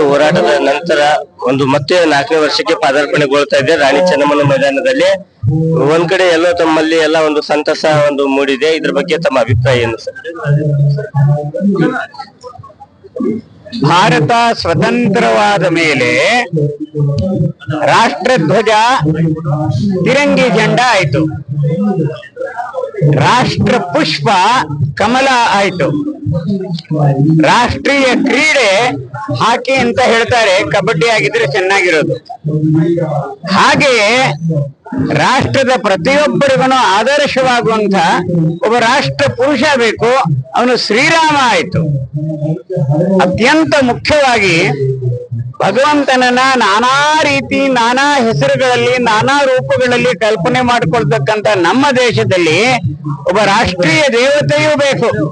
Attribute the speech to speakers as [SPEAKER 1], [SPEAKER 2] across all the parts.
[SPEAKER 1] ಹೋರಾಟದ ನಂತರ ಒಂದು ಮತ್ತೆ ನಾಲ್ಕನೇ ವರ್ಷಕ್ಕೆ ಪಾದಾರ್ಪಣೆಗೊಳ್ತಾ ಇದೆ ರಾಣಿ ಚೆನ್ನಮ್ಮನ ಮೈದಾನದಲ್ಲಿ. ಒಂದ್ ಕಡೆ ಎಲ್ಲ ತಮ್ಮಲ್ಲಿ ಎಲ್ಲ ಒಂದು ಸಂತಸ ಒಂದು ಮೂಡಿದೆ. ಇದ್ರ ಬಗ್ಗೆ ತಮ್ಮ ಅಭಿಪ್ರಾಯ ಏನು ಸರ್?
[SPEAKER 2] ಭಾರತ ಸ್ವತಂತ್ರವಾದ ಮೇಲೆ ರಾಷ್ಟ್ರಧ್ವಜ ತಿರಂಗಿ ಜಂಡ ಆಯ್ತು. ರಾಷ್ಟ್ರ ಪುಷ್ಪ ಕಮಲ ಆಯ್ತು. ರಾಷ್ಟ್ರೀಯ ಕ್ರೀಡೆ ಹಾಕಿ ಅಂತ ಹೇಳ್ತಾರೆ. ಕಬಡ್ಡಿ ಆಗಿದ್ರೆ ಚೆನ್ನಾಗಿರೋದು. ಹಾಗೆಯೇ ರಾಷ್ಟ್ರದ ಪ್ರತಿಯೊಬ್ಬರಿಗೂ ಆದರ್ಶವಾಗುವಂತ ಒಬ್ಬ ರಾಷ್ಟ್ರ ಪುರುಷ ಬೇಕು, ಅವನು ಶ್ರೀರಾಮ ಆಯ್ತು. ಅತ್ಯಂತ ಮುಖ್ಯವಾಗಿ ಭಗವಂತನನ್ನ ನಾನಾ ರೀತಿ, ನಾನಾ ಹೆಸರುಗಳಲ್ಲಿ, ನಾನಾ ರೂಪಗಳಲ್ಲಿ ಕಲ್ಪನೆ ಮಾಡಿಕೊಳ್ತಕ್ಕಂತ ನಮ್ಮ ದೇಶದಲ್ಲಿ ಒಬ್ಬ ರಾಷ್ಟ್ರೀಯ ದೇವತೆಯೂ ಬೇಕು.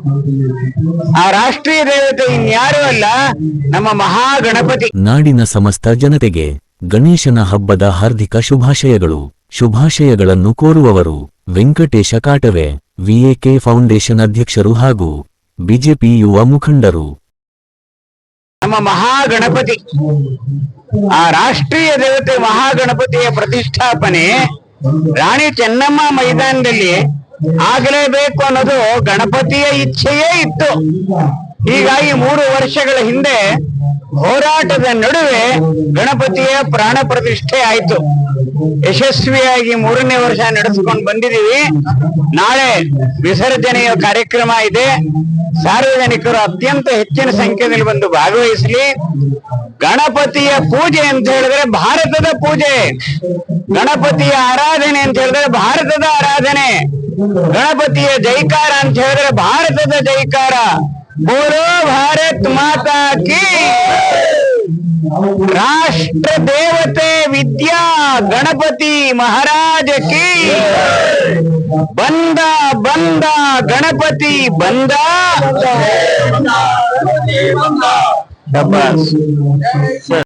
[SPEAKER 2] ಆ ರಾಷ್ಟ್ರೀಯ ದೇವತೆ ಇನ್ಯಾರೂ ಅಲ್ಲ, ನಮ್ಮ ಮಹಾಗಣಪತಿ.
[SPEAKER 3] ನಾಡಿನ ಸಮಸ್ತ ಜನತೆಗೆ ಗಣೇಶನ ಹಬ್ಬದ ಹಾರ್ದಿಕ ಶುಭಾಶಯಗಳು. ಶುಭಾಶಯಗಳನ್ನು ಕೋರುವವರು ವೆಂಕಟೇಶ ಕಾಟವೆ, ವಿಎಕೆ ಫೌಂಡೇಶನ್ ಅಧ್ಯಕ್ಷರು ಹಾಗೂ ಬಿಜೆಪಿ ಯುವ ಮುಖಂಡರು.
[SPEAKER 2] ನಮ್ಮ ಮಹಾಗಣಪತಿ, ಆ ರಾಷ್ಟ್ರೀಯ ದೇವತೆ ಮಹಾಗಣಪತಿಯ ಪ್ರತಿಷ್ಠಾಪನೆ ರಾಣಿ ಚೆನ್ನಮ್ಮ ಮೈದಾನದಲ್ಲಿ ಆಗಲೇಬೇಕು ಅನ್ನೋದು ಗಣಪತಿಯ ಇಚ್ಛೆಯೇ ಇತ್ತು. ಹೀಗಾಗಿ ಮೂರು ವರ್ಷಗಳ ಹಿಂದೆ ಹೋರಾಟದ ನಡುವೆ ಗಣಪತಿಯ ಪ್ರಾಣ ಪ್ರತಿಷ್ಠೆ ಆಯ್ತು. ಯಶಸ್ವಿಯಾಗಿ ಮೂರನೇ ವರ್ಷ ನಡೆಸಿಕೊಂಡು ಬಂದಿದ್ದೀವಿ. ನಾಳೆ ವಿಸರ್ಜನೆಯ ಕಾರ್ಯಕ್ರಮ ಇದೆ. ಸಾರ್ವಜನಿಕರು ಅತ್ಯಂತ ಹೆಚ್ಚಿನ ಸಂಖ್ಯೆಯಲ್ಲಿ ಬಂದು ಭಾಗವಹಿಸಲಿ. ಗಣಪತಿಯ ಪೂಜೆ ಅಂತ ಹೇಳಿದ್ರೆ ಭಾರತದ ಪೂಜೆ. ಗಣಪತಿಯ ಆರಾಧನೆ ಅಂತ ಹೇಳಿದ್ರೆ ಭಾರತದ ಆರಾಧನೆ. ಗಣಪತಿಯ ಜೈಕಾರ ಅಂತ ಹೇಳಿದ್ರೆ ಭಾರತದ ಜೈಕಾರ. ಬೋರೋ ಭಾರತ್ ಮಾತಾ ಕಿ. ರಾಷ್ಟ್ರ ದೇವತೆ ವಿದ್ಯಾ ಗಣಪತಿ ಮಹಾರಾಜ ಕಿ ಬಂದ ಬಂದ ಗಣಪತಿ ಬಂದ
[SPEAKER 1] ಶಬ್ಬಾಸ್.